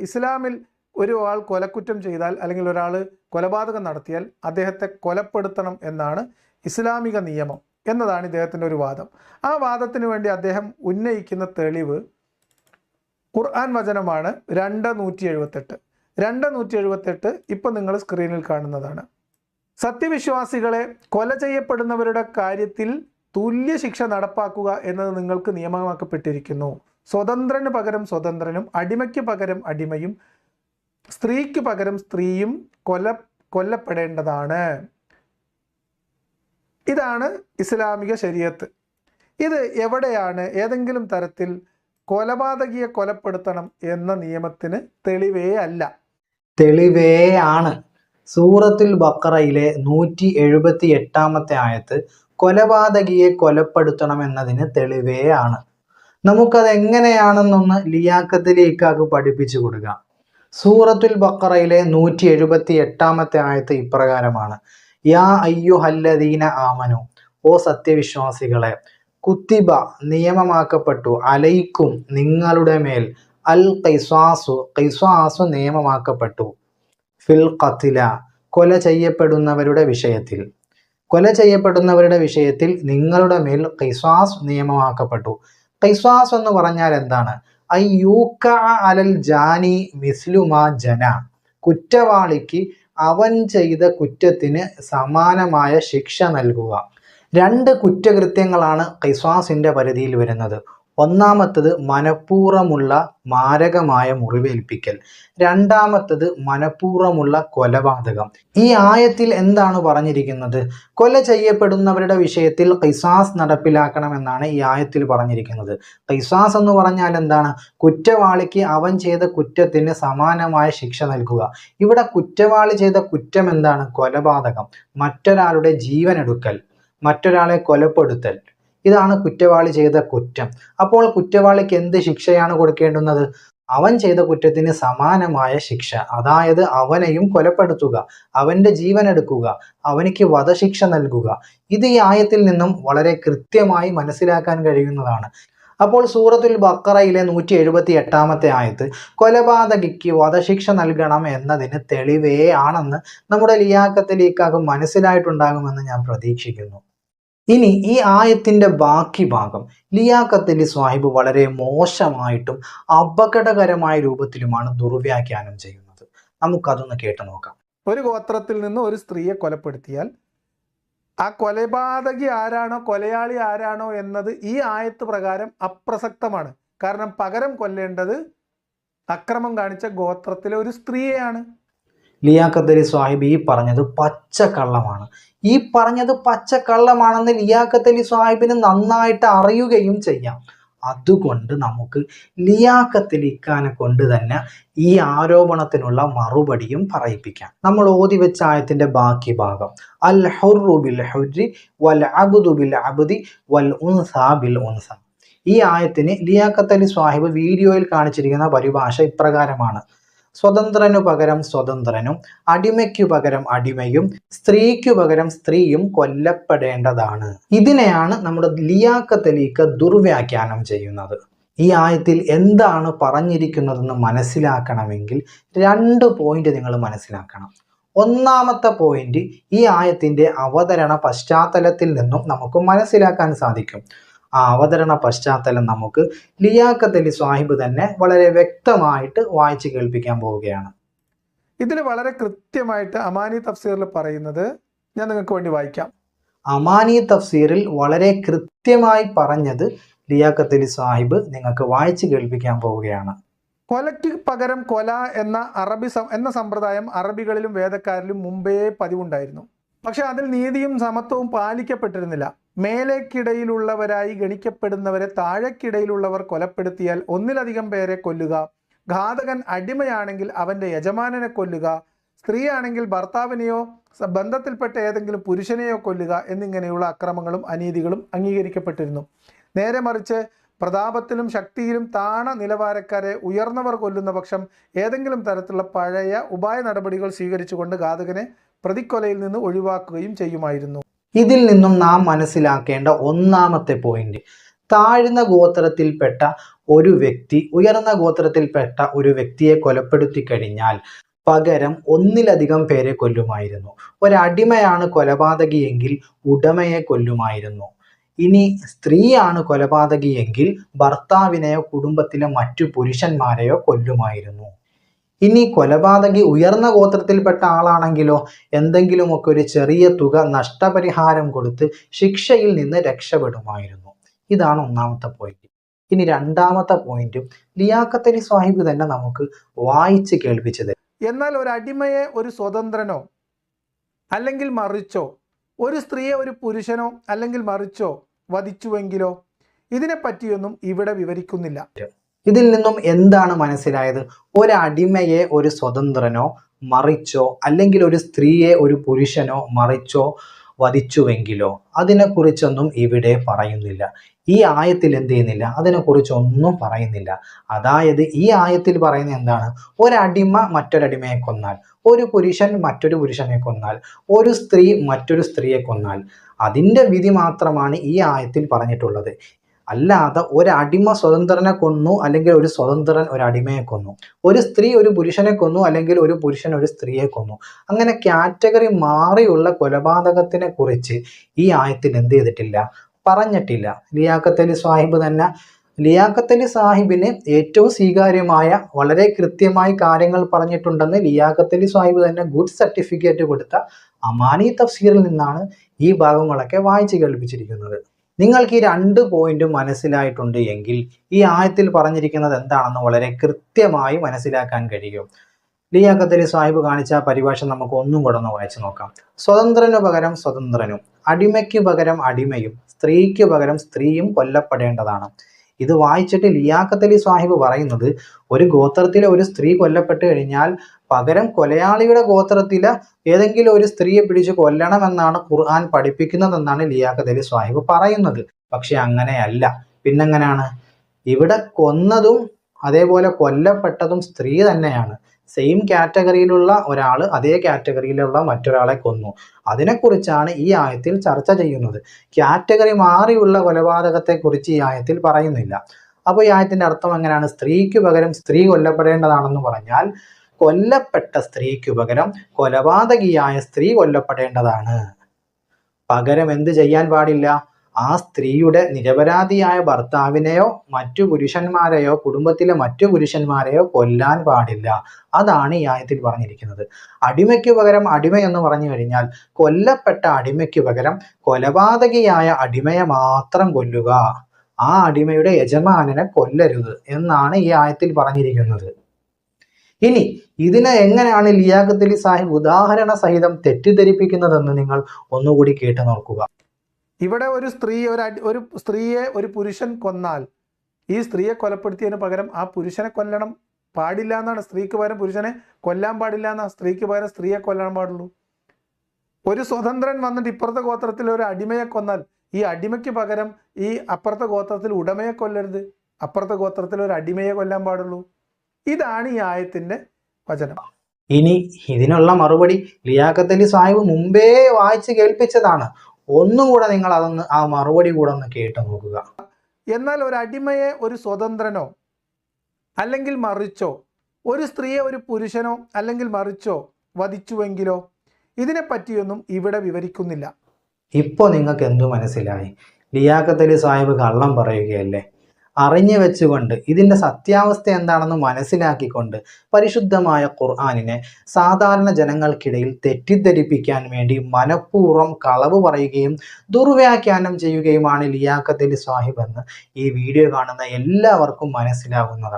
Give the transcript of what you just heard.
ഇസ്ലാമിൽ ഒരു ആൾ കൊലക്കുറ്റം ചെയ്താൽ അല്ലെങ്കിൽ ഒരാൾ കൊലപാതകം നടത്തിയാൽ അദ്ദേഹത്തെ കൊലപ്പെടുത്തണം എന്നാണ് ഇസ്ലാമിക നിയമം എന്നതാണ് ഇദ്ദേഹത്തിന്റെ ഒരു വാദം. ആ വാദത്തിന് വേണ്ടി അദ്ദേഹം ഉന്നയിക്കുന്ന തെളിവ് ഖുർആൻ വചനമാണ് രണ്ട് നൂറ്റി എഴുപത്തെട്ട് രണ്ട് നൂറ്റി എഴുപത്തെട്ട് ഇപ്പം നിങ്ങൾ സ്ക്രീനിൽ കാണുന്നതാണ്. സത്യവിശ്വാസികളെ കൊല ചെയ്യപ്പെടുന്നവരുടെ കാര്യത്തിൽ തുല്യ ശിക്ഷ നടപ്പാക്കുക എന്നത് നിങ്ങൾക്ക് നിയമമാക്കപ്പെട്ടിരിക്കുന്നു. സ്വതന്ത്രന് പകരം സ്വതന്ത്രനും അടിമയ്ക്ക് പകരം അടിമയും സ്ത്രീക്ക് പകരം സ്ത്രീയും കൊല കൊല്ലപ്പെടേണ്ടതാണ്. ഇതാണ് ഇസ്ലാമിക ശരീരത്ത്. ഇത് എവിടെയാണ് ഏതെങ്കിലും തരത്തിൽ കൊലപാതകിയെ കൊലപ്പെടുത്തണം എന്ന നിയമത്തിന് തെളിവേ അല്ല. തെളിവേ ആണ്. സൂറത്തിൽ ബക്കറയിലെ നൂറ്റി എഴുപത്തി എട്ടാമത്തെ ആയത്ത് കൊലപാതകിയെ കൊലപ്പെടുത്തണം എന്നതിന് തെളിവേ ആണ്. നമുക്കത് എങ്ങനെയാണെന്നൊന്ന് ലിയാക്കത്തിലേക്കാക്ക് പഠിപ്പിച്ചു കൊടുക്കാം. സൂറത്തുൽ ബക്കറയിലെ നൂറ്റി എഴുപത്തി എട്ടാമത്തെ ആയത്ത് ഇപ്രകാരമാണ്. യാ അയ്യു ഹല്ലദീന ആമനു ഓ സത്യവിശ്വാസികളെ കുത്തിബ നിയമമാക്കപ്പെട്ടു അലൈക്കും നിങ്ങളുടെ മേൽ അൽ കൈസ്വാസു കൈസ്വാസു നിയമമാക്കപ്പെട്ടു. ഫിൽ കത്തില കൊല ചെയ്യപ്പെടുന്നവരുടെ വിഷയത്തിൽ. കൊല ചെയ്യപ്പെടുന്നവരുടെ വിഷയത്തിൽ നിങ്ങളുടെ മേൽ കൈസ്വാസ് നിയമമാക്കപ്പെട്ടു. കൈസ്വാസ് എന്ന് പറഞ്ഞാൽ എന്താണ്? ഐ അലൽ ജാനി മിസ്ലുമാ ജന. കുറ്റവാളിക്ക് അവൻ ചെയ്ത കുറ്റത്തിന് സമാനമായ ശിക്ഷ നൽകുക. രണ്ട് കുറ്റകൃത്യങ്ങളാണ് കൈസ്വാസിന്റെ പരിധിയിൽ വരുന്നത്. ഒന്നാമത്തത് മനഃപൂർവമുള്ള മാരകമായ മുറിവേൽപ്പിക്കൽ. രണ്ടാമത്തത് മനഃപൂർവമുള്ള കൊലപാതകം. ഈ ആയത്തിൽ എന്താണ് പറഞ്ഞിരിക്കുന്നത്? കൊല ചെയ്യപ്പെടുന്നവരുടെ വിഷയത്തിൽ കൈസാസ് നടപ്പിലാക്കണമെന്നാണ് ഈ ആയത്തിൽ പറഞ്ഞിരിക്കുന്നത്. കൈസാസ് എന്ന് പറഞ്ഞാൽ എന്താണ്? കുറ്റവാളിക്ക് അവൻ ചെയ്ത കുറ്റത്തിന് സമാനമായ ശിക്ഷ നൽകുക. ഇവിടെ കുറ്റവാളി ചെയ്ത കുറ്റം എന്താണ്? കൊലപാതകം. മറ്റൊരാളുടെ ജീവനെടുക്കൽ. മറ്റൊരാളെ കൊലപ്പെടുത്തൽ. ഇതാണ് കുറ്റവാളി ചെയ്ത കുറ്റം. അപ്പോൾ കുറ്റവാളിക്ക് എന്ത് ശിക്ഷയാണ് കൊടുക്കേണ്ടുന്നത്? അവൻ ചെയ്ത കുറ്റത്തിന് സമാനമായ ശിക്ഷ. അതായത് അവനെയും കൊലപ്പെടുത്തുക അവന്റെ ജീവൻ എടുക്കുക അവനിക്ക് വധശിക്ഷ നൽകുക. ഇത് ഈ ആയത്തിൽ നിന്നും വളരെ കൃത്യമായി മനസ്സിലാക്കാൻ കഴിയുന്നതാണ്. അപ്പോൾ സൂറത്തുൽ ബക്കറയിലെ നൂറ്റി എഴുപത്തി എട്ടാമത്തെ ആയത്ത് കൊലപാതകിക്ക് വധശിക്ഷ നൽകണം എന്നതിന് തെളിവേ ആണെന്ന് നമ്മുടെ ലിയാക്കത്തിലേക്കാകും മനസ്സിലായിട്ടുണ്ടാകുമെന്ന് ഞാൻ പ്രതീക്ഷിക്കുന്നു. ഇനി ഈ ആയത്തിന്റെ ബാക്കി ഭാഗം ലിയാഖത്തലി സ്വാഹിബ് വളരെ മോശമായിട്ടും അപകടകരമായ രൂപത്തിലുമാണ് ദുർവ്യാഖ്യാനം ചെയ്യുന്നത്. നമുക്കതൊന്ന് കേട്ടു നോക്കാം. ഒരു ഗോത്രത്തിൽ നിന്ന് ഒരു സ്ത്രീയെ കൊലപ്പെടുത്തിയാൽ ആ കൊലപാതകി ആരാണോ കൊലയാളി ആരാണോ എന്നത് ഈ ആയത്ത് പ്രകാരം അപ്രസക്തമാണ്. കാരണം പകരം കൊല്ലേണ്ടത് അക്രമം കാണിച്ച ഗോത്രത്തിലെ ഒരു സ്ത്രീയെയാണ്. ലിയാഖത്തലി സാഹിബ് ഈ പറഞ്ഞത് പച്ചക്കള്ളമാണ്. ഈ പറഞ്ഞത് പച്ചക്കള്ളമാണെന്ന് അലി സാഹിബിന് നന്നായിട്ട് അറിയുകയും ചെയ്യാം. അതുകൊണ്ട് നമുക്ക് ലിയാക്കത്തിൽ ഇക്കാനെ കൊണ്ട് തന്നെ ഈ ആരോപണത്തിനുള്ള മറുപടിയും പറയിപ്പിക്കാം. നമ്മൾ ഓതി വെച്ച ആയത്തിന്റെ ബാക്കി ഭാഗം. അൽ ഹുറു ബിൽ ഹുരി വൽ അബുദു ബിൽ അബുദി വൽ ഉൻസ ബിൽ ഉൻസ. ഈ ആയത്തിന് ലിയാക്കത്തലി സാഹിബ് വീഡിയോയിൽ കാണിച്ചിരിക്കുന്ന പരിഭാഷ ഇപ്രകാരമാണ്. സ്വതന്ത്രനു പകരം സ്വതന്ത്രനും അടിമയ്ക്കു പകരം അടിമയും സ്ത്രീക്കു പകരം സ്ത്രീയും കൊല്ലപ്പെടേണ്ടതാണ്. ഇതിനെയാണ് നമ്മുടെ ലിയാക്കത്തലീക്ക ദുർവ്യാഖ്യാനം ചെയ്യുന്നത്. ഈ ആയത്തിൽ എന്താണ് പറഞ്ഞിരിക്കുന്നതെന്ന് മനസ്സിലാക്കണമെങ്കിൽ രണ്ട് പോയിന്റ് നിങ്ങൾ മനസ്സിലാക്കണം. ഒന്നാമത്തെ പോയിന്റ് ഈ ആയത്തിന്റെ അവതരണ പശ്ചാത്തലത്തിൽ നിന്നും നമുക്ക് മനസ്സിലാക്കാൻ സാധിക്കും. ആ അവതരണ പശ്ചാത്തലം നമുക്ക് ലിയാക്കത്തലി സാഹിബ് തന്നെ വളരെ വ്യക്തമായിട്ട് വായിച്ചു കേൾപ്പിക്കാൻ പോവുകയാണ്. ഇതിൽ വളരെ കൃത്യമായിട്ട് അമാനി തഫ്സീറിൽ പറയുന്നത് ഞാൻ നിങ്ങൾക്ക് വേണ്ടി വായിക്കാം. അമാനി തഫ്സീറിൽ വളരെ കൃത്യമായി പറഞ്ഞത് ലിയാക്കത്തലി സാഹിബ് നിങ്ങൾക്ക് വായിച്ചു കേൾപ്പിക്കാൻ പോവുകയാണ്. കൊലയ്ക്ക് പകരം കൊല എന്ന അറബി എന്ന സമ്പ്രദായം അറബികളിലും വേദക്കാരിലും മുമ്പേ പതിവുണ്ടായിരുന്നു. പക്ഷെ അതിൽ നീതിയും സമത്വവും പാലിക്കപ്പെട്ടിരുന്നില്ല. മേലേക്കിടയിലുള്ളവരായി ഗണിക്കപ്പെടുന്നവരെ താഴെക്കിടയിലുള്ളവർ കൊലപ്പെടുത്തിയാൽ ഒന്നിലധികം പേരെ കൊല്ലുക. ഘാതകൻ അടിമയാണെങ്കിൽ അവന്റെ യജമാനനെ കൊല്ലുക. സ്ത്രീയാണെങ്കിൽ ഭർത്താവിനെയോ ബന്ധത്തിൽപ്പെട്ട ഏതെങ്കിലും പുരുഷനെയോ കൊല്ലുക എന്നിങ്ങനെയുള്ള അക്രമങ്ങളും അനീതികളും അംഗീകരിക്കപ്പെട്ടിരുന്നു. നേരെ മറിച്ച് പ്രതാപത്തിലും ശക്തിയിലും താണ നിലവാരക്കാരെ ഉയർന്നവർ കൊല്ലുന്ന പക്ഷം ഏതെങ്കിലും തരത്തിലുള്ള പഴയ ഉപായ നടപടികൾ സ്വീകരിച്ചുകൊണ്ട് ഘാതകനെ പ്രതിക്കൊലയിൽ നിന്ന് ഒഴിവാക്കുകയും ചെയ്യുമായിരുന്നു. ഇതിൽ നിന്നും നാം മനസ്സിലാക്കേണ്ട ഒന്നാമത്തെ പോയിന്റ് താഴ്ന്ന ഗോത്രത്തിൽപ്പെട്ട ഒരു വ്യക്തി ഉയർന്ന ഗോത്രത്തിൽപ്പെട്ട ഒരു വ്യക്തിയെ കൊലപ്പെടുത്തി കഴിഞ്ഞാൽ പകരം ഒന്നിലധികം പേരെ കൊല്ലുമായിരുന്നു. ഒരടിമയാണ് കൊലപാതകിയെങ്കിൽ ഉടമയെ കൊല്ലുമായിരുന്നു. ഇനി സ്ത്രീയാണ് കൊലപാതകിയെങ്കിൽ ഭർത്താവിനെയോ കുടുംബത്തിലെ മറ്റു പുരുഷന്മാരെയോ കൊല്ലുമായിരുന്നു. ഇനി കൊലപാതകി ഉയർന്ന ഗോത്രത്തിൽപ്പെട്ട ആളാണെങ്കിലോ എന്തെങ്കിലുമൊക്കെ ഒരു ചെറിയ തുക നഷ്ടപരിഹാരം കൊടുത്ത് ശിക്ഷയിൽ നിന്ന് രക്ഷപ്പെടുമായിരുന്നു. ഇതാണ് ഒന്നാമത്തെ പോയിന്റ് ഇനി രണ്ടാമത്തെ പോയിന്റും ലിയാക്കത്തലി സാഹിബ് തന്നെ നമുക്ക് വായിച്ച് കേൾപ്പിച്ചത് എന്നാൽ ഒരു അടിമയെ ഒരു സ്വതന്ത്രനോ അല്ലെങ്കിൽ മറിച്ചോ ഒരു സ്ത്രീയെ ഒരു പുരുഷനോ അല്ലെങ്കിൽ മറിച്ചോ വധിച്ചുവെങ്കിലോ ഇതിനെപ്പറ്റിയൊന്നും ഇവിടെ വിവരിക്കുന്നില്ല. ഇതിൽ നിന്നും എന്താണ് മനസ്സിലായത്? ഒരടിമയെ ഒരു സ്വതന്ത്രനോ മറിച്ചോ അല്ലെങ്കിൽ ഒരു സ്ത്രീയെ ഒരു പുരുഷനോ മറിച്ചോ വധിച്ചുവെങ്കിലോ അതിനെക്കുറിച്ചൊന്നും ഇവിടെ പറയുന്നില്ല. ഈ ആയത്തിൽ എന്ത് ചെയ്യുന്നില്ല? അതിനെക്കുറിച്ചൊന്നും പറയുന്നില്ല. അതായത് ഈ ആയത്തിൽ പറയുന്നത് എന്താണ്? ഒരടിമ മറ്റൊരടിമയെ കൊന്നാൽ ഒരു പുരുഷൻ മറ്റൊരു പുരുഷനെ കൊന്നാൽ ഒരു സ്ത്രീ മറ്റൊരു സ്ത്രീയെ കൊന്നാൽ അതിന്റെ വിധി മാത്രമാണ് ഈ ആയത്തിൽ പറഞ്ഞിട്ടുള്ളത്. അല്ലാതെ ഒരടിമ സ്വതന്ത്രനെ കൊന്നു അല്ലെങ്കിൽ ഒരു സ്വതന്ത്രൻ ഒരു അടിമയെ കൊന്നു. ഒരു സ്ത്രീ ഒരു പുരുഷനെ കൊന്നു അല്ലെങ്കിൽ ഒരു പുരുഷൻ ഒരു സ്ത്രീയെ കൊന്നു. അങ്ങനെ കാറ്റഗറി മാറിയുള്ള കൊലപാതകത്തിനെ കുറിച്ച് ഈ ആയത്തിൽ എന്ത് ചെയ്തിട്ടില്ല? പറഞ്ഞിട്ടില്ല. ലിയാക്കത്തലി സാഹിബ് തന്നെ ലിയാക്കത്തലി സാഹിബിന് ഏറ്റവും സ്വീകാര്യമായ വളരെ കൃത്യമായി കാര്യങ്ങൾ പറഞ്ഞിട്ടുണ്ടെന്ന് ലിയാക്കത്തലി സാഹിബ് തന്നെ ഗുഡ് സർട്ടിഫിക്കറ്റ് കൊടുത്ത അമാനി തഫ്സീറിൽ നിന്നാണ് ഈ ഭാഗങ്ങളൊക്കെ വായിച്ചു കേൾപ്പിച്ചിരിക്കുന്നത്. നിങ്ങൾക്ക് ഈ രണ്ട് പോയിന്റും മനസ്സിലായിട്ടുണ്ട് എങ്കിൽ ഈ ആയത്തിൽ പറഞ്ഞിരിക്കുന്നത് എന്താണെന്ന് വളരെ കൃത്യമായി മനസ്സിലാക്കാൻ കഴിയും. ലിയാക്കത്തലി സാഹിബ് കാണിച്ച പരിഭാഷ നമുക്ക് ഒന്നും കൂടെ ഒന്ന് വായിച്ചു നോക്കാം. സ്വതന്ത്രനു പകരം സ്വതന്ത്രനും അടിമയ്ക്ക് പകരം അടിമയും സ്ത്രീക്ക് പകരം സ്ത്രീയും കൊല്ലപ്പെടേണ്ടതാണ്. ഇത് വായിച്ചിട്ട് ലിയാഖത്തലി സാഹിബ് പറയുന്നത് ഒരു ഗോത്രത്തിലെ ഒരു സ്ത്രീ കൊല്ലപ്പെട്ട് കഴിഞ്ഞാൽ പകരം കൊലയാളിയുടെ ഗോത്രത്തിലെ ഏതെങ്കിലും ഒരു സ്ത്രീയെ പിടിച്ച് കൊല്ലണമെന്നാണ് ഖുർആൻ പഠിപ്പിക്കുന്നതെന്നാണ് ലിയാഖത്തലി സാഹിബ് പറയുന്നത്. പക്ഷെ അങ്ങനെയല്ല. പിന്നെങ്ങനെയാണ് ഇവിടെ കൊന്നതും അതേപോലെ കൊല്ലപ്പെട്ടതും സ്ത്രീ തന്നെയാണ്. സെയിം കാറ്റഗറിയിലുള്ള ഒരാൾ അതേ കാറ്റഗറിയിലുള്ള മറ്റൊരാളെ കൊന്നു. അതിനെക്കുറിച്ചാണ് ഈ ആയത്തിൽ ചർച്ച ചെയ്യുന്നത്. കാറ്റഗറി മാറിയുള്ള കൊലപാതകത്തെക്കുറിച്ച് ഈ ആയത്തിൽ പറയുന്നില്ല. അപ്പോൾ ഈ ആയത്തിന്റെ അർത്ഥം എങ്ങനെയാണ്? സ്ത്രീക്ക് പകരം സ്ത്രീ കൊല്ലപ്പെടേണ്ടതാണെന്ന് പറഞ്ഞാൽ കൊല്ലപ്പെട്ട സ്ത്രീക്ക് പകരം കൊലപാതകിയായ സ്ത്രീ കൊല്ലപ്പെടേണ്ടതാണ്. പകരം എന്ത് ചെയ്യാൻ പാടില്ല? ആ സ്ത്രീയുടെ നിരപരാധിയായ ഭർത്താവിനെയോ മറ്റു പുരുഷന്മാരെയോ കുടുംബത്തിലെ മറ്റു പുരുഷന്മാരെയോ കൊല്ലാൻ പാടില്ല. അതാണ് ഈ ആയത്തിൽ പറഞ്ഞിരിക്കുന്നത്. അടിമയ്ക്ക് പകരം അടിമ എന്ന് പറഞ്ഞു കഴിഞ്ഞാൽ കൊല്ലപ്പെട്ട അടിമയ്ക്ക് പകരം കൊലപാതകിയായ അടിമയെ മാത്രം കൊല്ലുക. ആ അടിമയുടെ യജമാനനെ കൊല്ലരുത് എന്നാണ് ഈ ആയത്തിൽ പറഞ്ഞിരിക്കുന്നത്. ഇനി ഇതിനെ എങ്ങനെയാണ് ലിയാഖത്തലി സാഹിബ് ഉദാഹരണ സഹിതം തെറ്റിദ്ധരിപ്പിക്കുന്നതെന്ന് നിങ്ങൾ ഒന്നുകൂടി കേട്ടു നോക്കുക. ഇവിടെ ഒരു സ്ത്രീ ഒരു ഒരു സ്ത്രീയെ ഒരു പുരുഷൻ കൊന്നാൽ ഈ സ്ത്രീയെ കൊലപ്പെടുത്തിയതിന് പകരം ആ പുരുഷനെ കൊല്ലണം പാടില്ല എന്നാണ്. സ്ത്രീക്ക് പകരം പുരുഷനെ കൊല്ലാൻ പാടില്ല എന്നാ സ്ത്രീക്ക് പകരം സ്ത്രീയെ കൊല്ലാൻ പാടുള്ളൂ. ഒരു സ്വതന്ത്രൻ വന്നിട്ട് ഇപ്പുറത്തെ ഗോത്രത്തിൽ ഒരു അടിമയെ കൊന്നാൽ ഈ അടിമയ്ക്ക് പകരം ഈ അപ്പുറത്തെ ഗോത്രത്തിൽ ഉടമയെ കൊല്ലരുത്. അപ്പുറത്തെ ഗോത്രത്തിൽ ഒരു അടിമയെ കൊല്ലാൻ പാടുള്ളൂ. ഇതാണ് ഈ ആയത്തിന്റെ വചനം. ഇനി ഇതിനുള്ള മറുപടി ലിയാക്കത്തിന്റെ സാഹിബ് മുമ്പേ വായിച്ച് കേൾപ്പിച്ചതാണ്. ഒന്നും കൂടെ നിങ്ങൾ അതൊന്ന് ആ മറുപടി കൂടെ ഒന്ന് കേട്ടു നോക്കുക. എന്നാൽ ഒരു അടിമയെ ഒരു സ്വതന്ത്രനോ അല്ലെങ്കിൽ മറിച്ചോ ഒരു സ്ത്രീയെ ഒരു പുരുഷനോ അല്ലെങ്കിൽ മറിച്ചോ വധിച്ചുവെങ്കിലോ ഇതിനെപ്പറ്റിയൊന്നും ഇവിടെ വിവരിക്കുന്നില്ല. ഇപ്പോൾ നിങ്ങൾക്ക് എന്തു മനസ്സിലായി? ലിയാക്കത്തലി സാഹിബ് കള്ളം പറയുകയല്ലേ? അറിഞ്ഞു വെച്ചുകൊണ്ട് ഇതിന്റെ സത്യാവസ്ഥ എന്താണെന്ന് മനസ്സിലാക്കിക്കൊണ്ട് പരിശുദ്ധമായ ഖുർആാനിനെ സാധാരണ ജനങ്ങൾക്കിടയിൽ തെറ്റിദ്ധരിപ്പിക്കാൻ വേണ്ടി മനഃപൂർവം കളവ് പറയുകയും ദുർവ്യാഖ്യാനം ചെയ്യുകയുമാണ് ലിയാക്കത്തിന്റെ സാഹിബ് എന്ന് ഈ വീഡിയോ കാണുന്ന എല്ലാവർക്കും മനസ്സിലാകുന്നതാണ്